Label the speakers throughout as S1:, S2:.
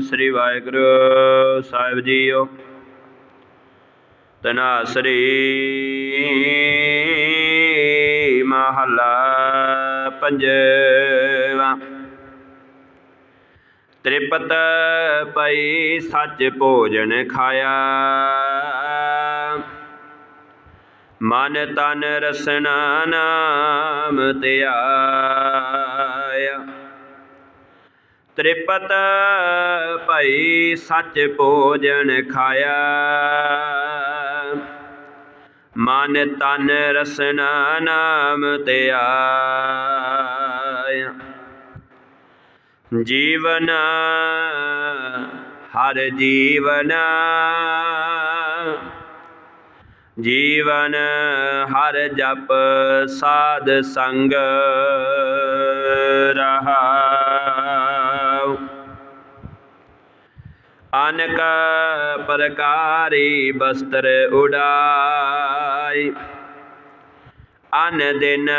S1: ਸ੍ਰੀ ਵਾਹਿਗੁਰੂ ਸਾਹਿਬ JIO ਤਨਾਸਰੀ ਮਹਲਾ ਪੰਜਵਾ ਤ੍ਰਿਪਤ ਪਈ ਸੱਚ ਭੋਜਨ ਖਾਇਆ ਮਨ ਤਨ ਰਸਨਾ ਨਾਮ ਧਿਆਇਆ ਤ੍ਰਿਪਤ ਭਈ ਸੱਚ ਭੋਜਨ ਖਾਇਆ। ਮਨ ਤਨ ਰਸਨਾ ਨਾਮ ਧਿਆਇਆ ਜੀਵਨ ਹਰ ਜੀਵਨ। ਜੀਵਨ ਹਰ ਜਪ ਸਾਧ ਸੰਗ ਰਹਾਉ ਅਨਕ ਪ੍ਰਕਾਰੀ ਬਸਤਰ ਉਡਾਈ। ਅਨ ਦਿਨ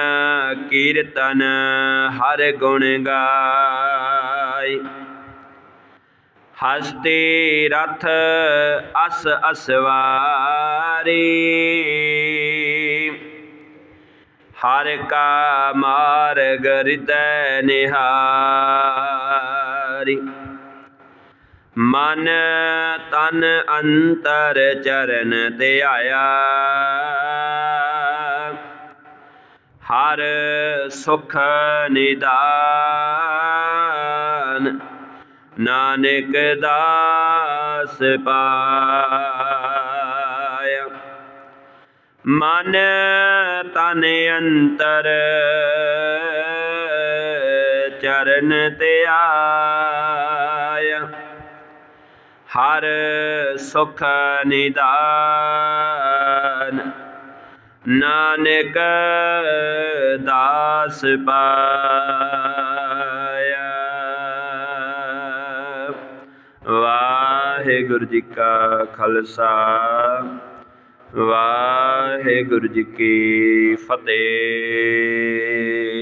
S1: ਕੀਰਤਨ ਹਰ ਗੁਣ ਗਾਈ। ਹਸਤੇ ਰਥ ਅਸ ਅਸਵਾਰੀ। ਹਰ ਕਾ ਮਾਰਗ ਹਿਰਦੈ ਨਿਹਾਰੀ। ਮਨ ਤਨ ਅੰਤਰ ਚਰਨ ਧਿਆਇਆ ਹਰ ਸੁਖ ਨਿਦਾਨ, ਨਾਨਕ ਦਾਸ ਪਾਇਆ। ਮਨ ਤਨ ਅੰਤਰ ਚਰਨ ਧਿਆਇਆ ਹਰ ਸੁਖ ਨਿਦਾਨ ਨਾਨਕ ਦਾਸ ਪਾਇਆ। ਵਾਹਿਗੁਰੂ ਜੀ ਕਾ ਖਾਲਸਾ ਵਾਹਿਗੁਰੂ ਜੀ ਕੀ ਫਤਿਹ।